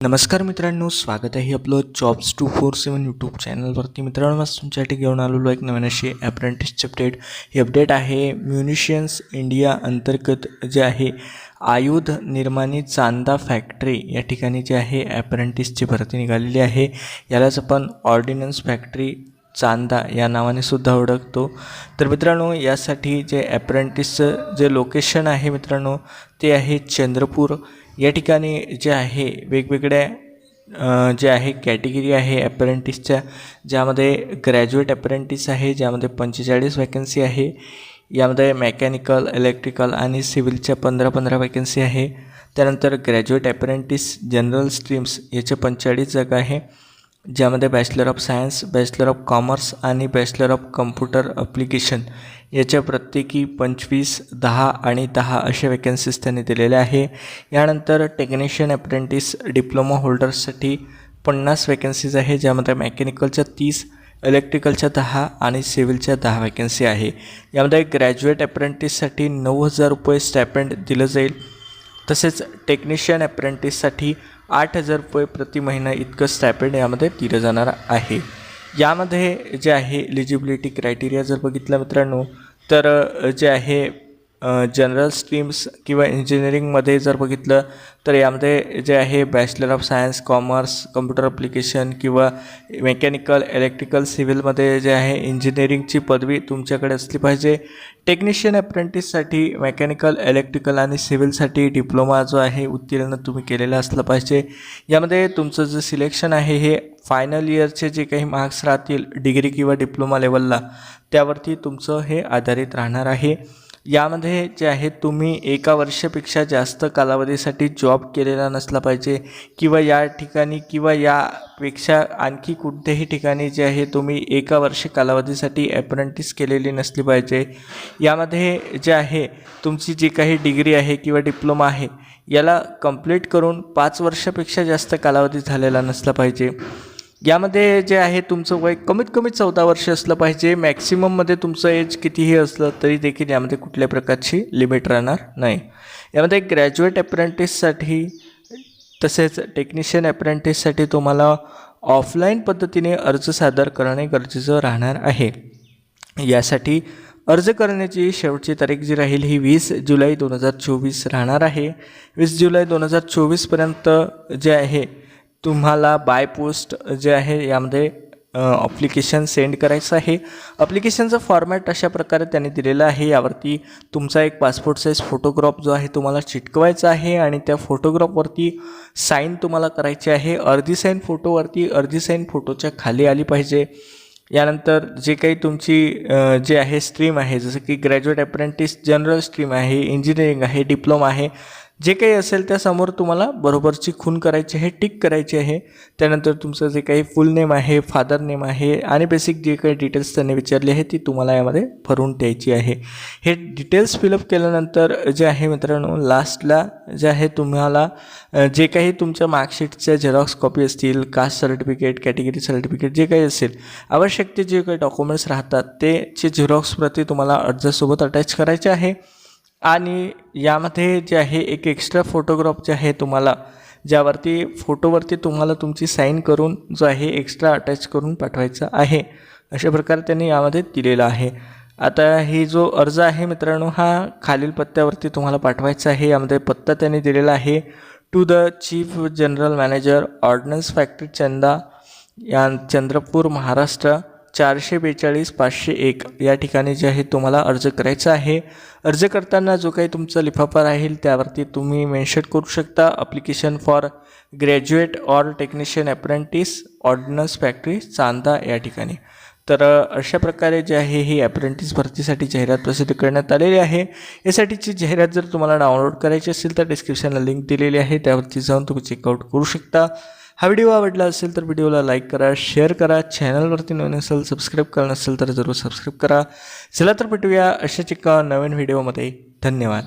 नमस्कार मित्रांनो स्वागत आहे आपलं jobs two four seven YouTube चॅनलवरती मित्रांनो आज तुमच्यासाठी घेऊन आलेलो एक नवीन अशी अप्रेंटिसची अपडेट ही अपडेट आहे म्युनिशियन्स इंडिया अंतर्गत जे आहे आयुध निर्माणी चांदा फॅक्टरी या ठिकाणी जे आहे अप्रेंटिसची भरती निघालेली आहे. यालाच आपण ऑर्डिनन्स फॅक्टरी चांदा या नावाने सुद्धा ओळखतो. तर मित्रांनो यासाठी जे ॲप्रेंटिसचं जे लोकेशन आहे मित्रांनो ते आहे चंद्रपूर. या ठिकाणी जे आहे वेगवेगळ्या जे आहे कॅटेगरी आहे ॲप्रेंटिसच्या ज्यामध्ये ग्रॅज्युएट ॲप्रेंटिस आहे ज्यामध्ये पंचेचाळीस वॅकन्सी आहे यामध्ये मेकॅनिकल इलेक्ट्रिकल आणि सिव्हिलच्या पंधरा पंधरा वॅकन्सी आहे. त्यानंतर ग्रॅज्युएट ॲप्रेंटिस जनरल स्ट्रीम्स याचे पंचेचाळीस जागा आहे. ज्यामध्ये bachelor of science bachelor of commerce आणि बॅचलर ऑफ कम्प्युटर अप्लिकेशन याच्या प्रत्येकी पंचवीस दहा आणि दहा अशा वॅकन्सीज त्यांनी दिलेल्या आहे. यानंतर टेक्निशियन अप्रेंटिस डिप्लोमा होल्डर्ससाठी पन्नास वॅकन्सीज आहे ज्यामध्ये मेकॅनिकलच्या तीस इलेक्ट्रिकलच्या दहा आणि सिव्हिलच्या दहा वॅकन्सी आहे. यामध्ये ग्रॅज्युएट अप्रेंटिससाठी नऊ हजार रुपये स्टॅपेंड दिलं जाईल. तसेच टेक्निशियन अप्रेंटिससाठी आठ हजार रुपये प्रति महिना इतकं स्टॅपेंड यामध्ये दिलं जाणार आहे. यामध्ये जे आहे एलिजिबिलिटी क्रायटेरिया जर बघितलं मित्रांनो तर जे आहे जनरल स्ट्रीम्स किंवा इंजिनिअरिंगमध्ये जर बघितलं तर यामध्ये जे आहे bachelor of science commerce computer application किंवा मेकॅनिकल इलेक्ट्रिकल सिव्हिलमध्ये जे आहे इंजिनिअरिंगची पदवी तुमच्याकडे असली पाहिजे. टेक्निशियन अप्रेंटिससाठी मेकॅनिकल इलेक्ट्रिकल आणि सिव्हिलसाठी डिप्लोमा जो आहे उत्तीर्ण तुम्ही केलेला असलं पाहिजे. यामध्ये तुमचं जे सिलेक्शन आहे हे फायनल इयरचे जे काही मार्क्स राहतील डिग्री किंवा डिप्लोमा लेवलला त्यावरती तुमचं हे आधारित राहणार आहे. यामध्ये जे आहे तुम्ही एका वर्षापेक्षा जास्त कालावधीसाठी जॉब केलेला नसला पाहिजे किंवा या ठिकाणी किंवा यापेक्षा आणखी कोणत्याही ठिकाणी जे आहे तुम्ही एका वर्ष कालावधीसाठी ॲप्रेंटिस केलेली नसली पाहिजे. यामध्ये जे आहे तुमची जी काही डिग्री आहे किंवा डिप्लोमा आहे याला कंप्लीट करून पाच वर्षापेक्षा जास्त कालावधी झालेला नसला पाहिजे. यामध्ये जे आहे तुमचं वय कमीत कमी चौदा वर्ष असलं पाहिजे. मॅक्सिमममध्ये तुमचं एज कितीही असलं तरी देखील यामध्ये कुठल्या प्रकारची लिमिट राहणार नाही. यामध्ये ग्रॅज्युएट अप्रेंटिससाठी तसेच टेक्निशियन अप्रेंटिससाठी तुम्हाला ऑफलाईन पद्धतीने अर्ज सादर करणे गरजेचं राहणार आहे. यासाठी अर्ज करण्याची शेवटची तारीख जी राहील ही वीस जुलै दोन हजार चोवीस राहणार आहे. वीस जुलै दोन हजार चोवीसपर्यंत जे आहे तुम्हाला बाय पोस्ट जे आहे यामध्ये अप्लिकेशन सेंड करायचं आहे. अप्लिकेशनचं फॉर्मॅट अशा प्रकारे त्यांनी दिलेलं आहे. यावरती तुमचा एक पासपोर्ट साईज फोटोग्राफ जो आहे तुम्हाला चिटकवायचा आहे आणि त्या फोटोग्राफवरती साईन तुम्हाला करायची आहे. अर्धी साईन फोटोवरती अर्धी साईन फोटोच्या खाली आली पाहिजे. यानंतर जे काही तुमची जे आहे स्ट्रीम आहे जसं की ग्रॅज्युएट अप्रेंटिस जनरल स्ट्रीम आहे इंजिनिअरिंग आहे डिप्लोमा आहे जे काही असेल त्यासमोर तुम्हाला बरोबरची खून करायची आहे टिक करायची आहे. त्यानंतर तुमचं जे काही फुल नेम आहे फादर नेम आहे आणि बेसिक जे काही डिटेल्स त्यांनी विचारले आहे ती तुम्हाला यामध्ये भरून द्यायची आहे. हे डिटेल्स फिलअप केल्यानंतर जे आहे मित्रांनो लास्टला जे आहे तुम्हाला जे काही तुमच्या मार्कशीटच्या झेरॉक्स कॉपी असतील कास्ट सर्टिफिकेट कॅटेगरी सर्टिफिकेट जे काही असेल आवश्यक ते जे काही डॉक्युमेंट्स राहतात तेचे झेरॉक्स प्रति तुम्हाला अर्जासोबत अटॅच करायचे आहे. आणि यामध्ये जे आहे एक एक्स्ट्रा फोटोग्राफ जे आहे तुम्हाला ज्यावरती फोटोवरती तुम्हाला तुमची साईन करून जो आहे एक्स्ट्रा अटॅच करून पाठवायचा आहे. अशा प्रकारे त्यांनी यामध्ये दिलेला आहे. आता ही जो अर्ज आहे मित्रांनो हा खालील पत्त्यावरती तुम्हाला पाठवायचा आहे. यामध्ये पत्ता त्यांनी दिलेला आहे. To the chief general manager ordnance factory Chanda या चंद्रपूर महाराष्ट्र. चारशे बेचाळीस पाचशे एक या ठिकाणी जे आहे तुम्हाला अर्ज करायचा आहे. अर्ज करताना जो काही तुमचा लिफाफा राहील त्यावरती तुम्ही मेन्शन करू शकता. Application for graduate or technician apprentice ordnance factory Chanda या ठिकाणी. तर अशा प्रकारे जे आहे ही अप्रेंटिस भरतीसाठी जाहिरात प्रसिद्ध करण्यात आलेली आहे. यासाठीची जाहिरात जर तुम्हाला डाउनलोड करायची असेल तर डिस्क्रिप्शनला लिंक दिलेली आहे. त्यावरती जाऊन तुम्ही चेकआउट करू शकता. हा व्हिडिओ आवडला असेल तर व्हिडिओला लाईक करा शेअर करा. चॅनलवरती नवीन असेल सबस्क्राईब करा नसेल तर जरूर सबस्क्राईब करा. चला तर भेटूया अशाच एका नवीन व्हिडिओमध्ये धन्यवाद.